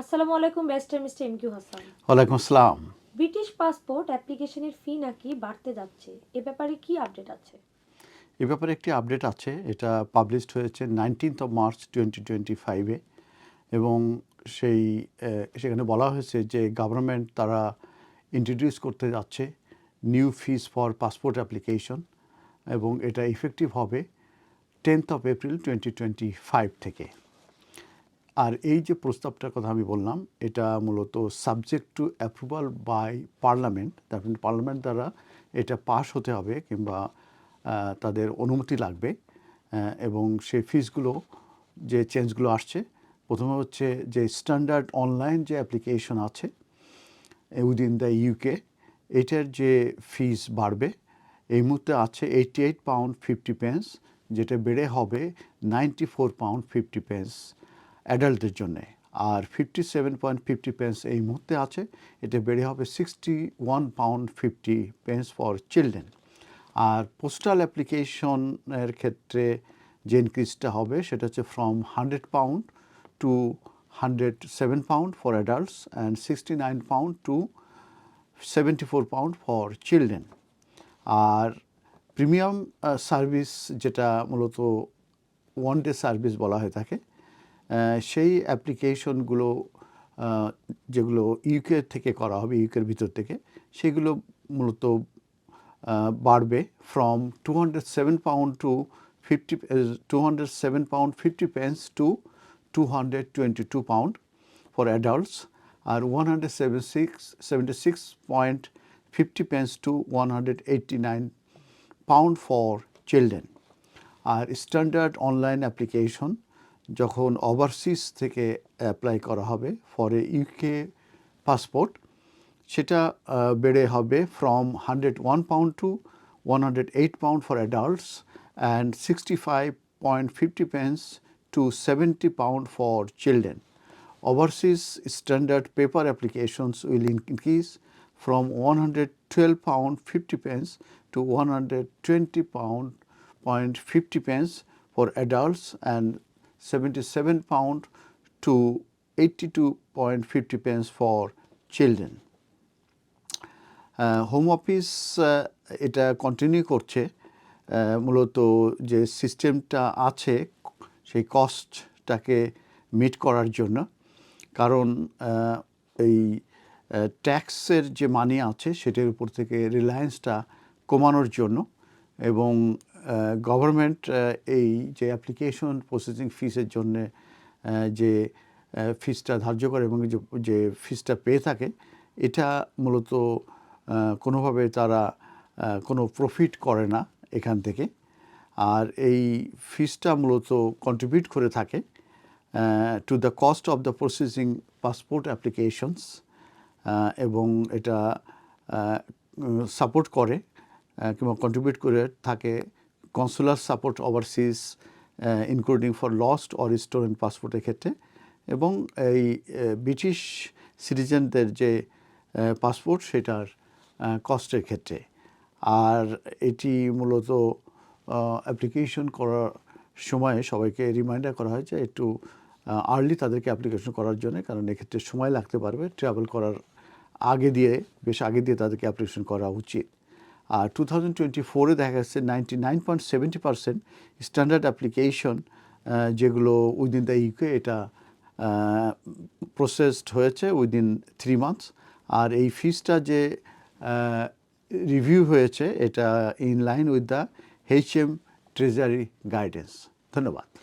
আসসালামু আলাইকুম barrister mister M Q Hasan ওয়ালাইকুম আসসালাম। ব্রিটিশ পাসপোর্ট অ্যাপ্লিকেশনের ফি নাকি বাড়তে যাচ্ছে? এ ব্যাপারে কি আপডেট আছে? এ ব্যাপারে একটি আপডেট আছে। এটা পাবলিশড হয়েছে nineteenth of March twenty twenty ফাইভে এবং সেই সেখানে বলা হয়েছে যে গভর্নমেন্ট তারা ইন্ট্রোডিউস করতে যাচ্ছে new fees for passport application এবং এটা ইফেক্টিভ হবে tenth of April twenty twenty five থেকে। আর এই যে প্রস্তাবটার কথা আমি বললাম, এটা মূলত subject to approval by parliament তারপরে পার্লামেন্ট দ্বারা এটা পাস হতে হবে কিংবা তাদের অনুমতি লাগবে এবং সেই ফিসগুলো যে চেঞ্জগুলো আসছে, প্রথমে হচ্ছে যে স্ট্যান্ডার্ড অনলাইন যে অ্যাপ্লিকেশন আছে উইদিন দ্য ইউকে এটার যে ফিস বাড়বে, এই মুহূর্তে আছে eighty eight pound fifty pence যেটা বেড়ে হবে ninety four pound fifty pence অ্যাডাল্টের জন্যে। আর fifty seven point fifty pence এই মুহূর্তে আছে। এটা বেড়ে হবে sixty one pound fifty pence for children R postal অ্যাপ্লিকেশনের ক্ষেত্রে যে ইনক্রিজটা হবে, সেটা হচ্ছে from hundred pound to hundred seven pound for adults and sixty nine pound to seventy four pound for children R premium service যেটা মূলত one day service বলা হয়ে থাকে সেই অ্যাপ্লিকেশনগুলো যেগুলো ইউকে থেকে করা হবে ইউকের ভিতর থেকে, সেগুলো মূলত বাড়বে from two hundred seven pound to fifty two hundred seven pound fifty pence to two hundred twenty two pound for adults R one hundred seven six seventy six point fifty pence to one hundred eighty nine pound for children R standard online application যখন overseas থেকে apply করা হবে for a UK passport সেটা বেড়ে হবে from hundred one pound to one hundred eight pound for adults and sixty five point fifty pence to seventy pound for children Overseas standard paper applications will increase from 112 pound 50 pence to 120 pound point 50 pence for adults and 77 pound to 82.50 pence for children. Home office এটা continue করছে আহ, মূলত যে সিস্টেমটা আছে সেই কস্টটাকে meet করার জন্য কারণ এই ট্যাক্সের যে মানি আছে সেটার উপর থেকে রিলায়েন্সটা কমানোর জন্য এবং গভর্নমেন্ট এই যে অ্যাপ্লিকেশন প্রসেসিং ফিসের জন্য যে ফিসটা ধার্য করে এবং যে- ফিসটা পেয়ে থাকে, এটা মূলত কোনোভাবে তারা কোনো প্রফিট করে না এখান থেকে। আর এই ফিসটা মূলত কন্ট্রিবিউট করে থাকে to the cost of the processing passport applications এবং এটা সাপোর্ট করে কিংবা কন্ট্রিবিউট করে থাকে consular support overseas including for lost or stolen পাসপোর্টের ক্ষেত্রে এবং এই ব্রিটিশ সিটিজেনদের যে পাসপোর্ট সেটার কস্টের ক্ষেত্রে আর এটি মূলত অ্যাপ্লিকেশন করার সময়ে সবাইকে রিমাইন্ডার করা হয় যে একটু আর্লি তাদেরকে অ্যাপ্লিকেশন করার জন্য, কারণ এক্ষেত্রে সময় লাগতে পারবে। ট্রাভেল করার আগে দিয়ে, বেশ আগে দিয়ে তাদেরকে অ্যাপ্লিকেশন করা উচিত। আর টু থাউজেন্ড টোয়েন্টি ফোরে দেখা যাচ্ছে ninety nine point seventy percent standard application যেগুলো উইদিন দ্য ইউকে এটা প্রসেসড হয়েছে উইদিন থ্রি মান্থস আর এই ফিজটা যে রিভিউ হয়েছে, এটা in line with the H M treasury guidance ধন্যবাদ।